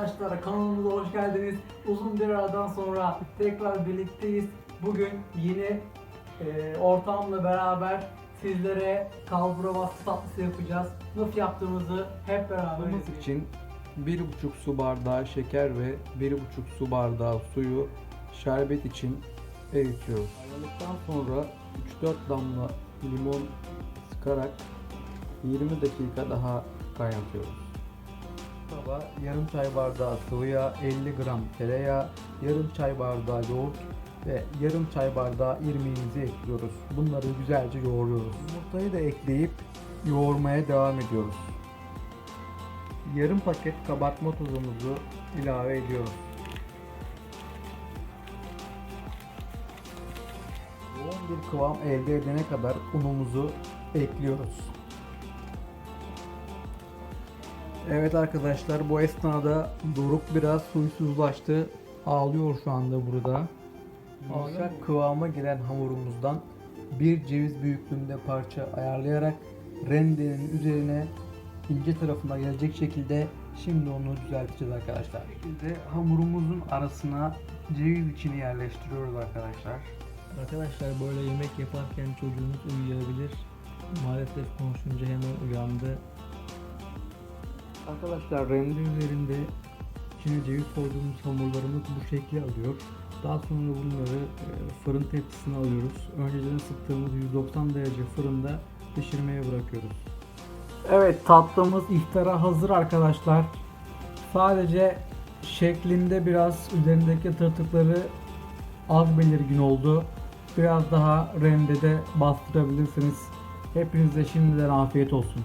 Arkadaşlar kanalımıza hoş geldiniz. Uzun bir aradan sonra tekrar birlikteyiz. Bugün yeni e, ortamla beraber sizlere kalbura bastı tatlısı yapacağız. Nasıl yaptığımızı hep beraber Yapmamız izleyelim. için 1,5 su bardağı şeker ve 1,5 su bardağı suyu şerbet için eritiyoruz. Ayarladıktan sonra 3-4 damla limon sıkarak 20 dakika daha kaynatıyoruz. Tava yarım çay bardağı sıvı yağ, 50 gram tereyağı, yarım çay bardağı yoğurt ve yarım çay bardağı irmiğimizi ekliyoruz. Bunları güzelce yoğuruyoruz. Yumurtayı da ekleyip yoğurmaya devam ediyoruz. Yarım paket kabartma tozumuzu ilave ediyoruz. Yoğun bir kıvam elde edene kadar unumuzu ekliyoruz. Evet arkadaşlar bu esnada Doruk biraz huysuzlaştı. Ağlıyor şu anda burada. Yumuşak kıvama gelen hamurumuzdan bir ceviz büyüklüğünde parça ayarlayarak rendenin üzerine ince tarafına gelecek şekilde şimdi onu düzelteceğiz arkadaşlar. Bu şekilde hamurumuzun arasına ceviz içini yerleştiriyoruz arkadaşlar. Arkadaşlar böyle yemek yaparken çocuğunuz uyuyabilir. Maalesef konuşunca hemen uyandı. Arkadaşlar rende üzerinde içine ceviz koyduğumuz hamurlarımız bu şekli alıyor. Daha sonra bunları e, fırın tepsisine alıyoruz. Önceden ısıttığımız 190 derece fırında pişirmeye bırakıyoruz. Evet tatlımız iftara hazır arkadaşlar. Sadece şeklinde biraz üzerindeki tırtıkları az belirgin oldu. Biraz daha rendede bastırabilirsiniz. Hepinize şimdiden afiyet olsun.